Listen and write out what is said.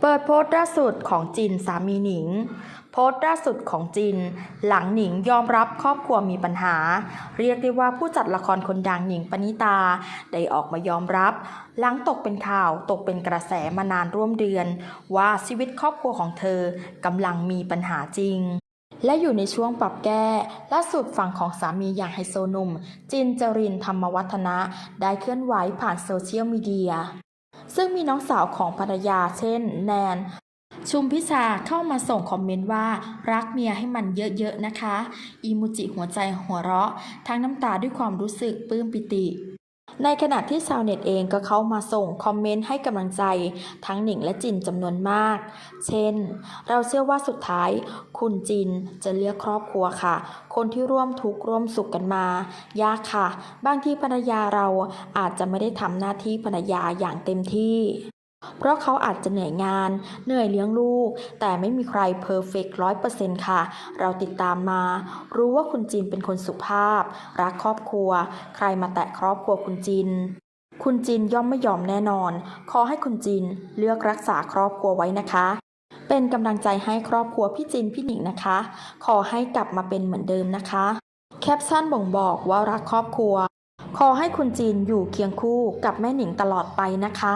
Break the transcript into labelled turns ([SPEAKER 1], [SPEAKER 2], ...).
[SPEAKER 1] เปิดโพสต์ล่าสุดของจินสามีหนิง โพสต์ล่าสุดของจิน หลังหนิงยอมรับครอบครัวมีปัญหา เรียกได้ว่าผู้จัดละครคนดังหนิงปณิตา ได้ออกมายอมรับ หลังตกเป็นข่าวตกเป็นกระแสมานานร่วมเดือน ว่าชีวิตครอบครัวของเธอกำลังมีปัญหาจริงและอยู่ในช่วงปรับแก้ ล่าสุดฝั่งของสามีอย่างไฮโซนุ่ม จินจรินธรรมวัฒนะ ได้เคลื่อนไหวผ่านโซเชียลมีเดีย ซึ่งมีน้องสาวของภรรยาเช่น แนน ชุมพิชาเข้ามาส่งคอมเมนต์ว่า รักเมียให้มันเยอะๆนะคะ อีมูจิหัวใจหัวเราะ ทั้งน้ำตาด้วยความรู้สึกปลื้มปิติ ในขณะที่ชาวเน็ตเองก็เข้ามาส่งคอมเมนต์ให้กำลังใจทั้งหนิงและจินจำนวนมาก เช่น เราเชื่อว่าสุดท้าย คุณจินจะเลือกครอบครัวค่ะ คนที่ร่วมทุกข์ร่วมสุขกันมา ยากค่ะ บางทีภรรยาเราอาจจะไม่ได้ทำหน้าที่ภรรยาอย่างเต็มที่ เพราะเขาอาจจะเหนื่อยงาน เหนื่อยเลี้ยงลูก แต่ไม่มีใครเพอร์เฟกต์ร้อยเปอร์เซ็นต์ค่ะ เราติดตามมา รู้ว่าคุณจินเป็นคนสุภาพ รักครอบครัว ใครมาแตะครอบครัวคุณจิน คุณจินย่อมไม่ยอมแน่นอน ขอให้คุณจินเลือกรักษาครอบครัวไว้นะคะ เป็นกำลังใจให้ครอบครัวพี่จินพี่หนิงนะคะ ขอให้กลับมาเป็นเหมือนเดิมนะคะ แคปชั่นบ่งบอกว่ารักครอบครัว ขอให้คุณจินอยู่เคียงคู่กับแม่หนิงตลอดไปนะคะ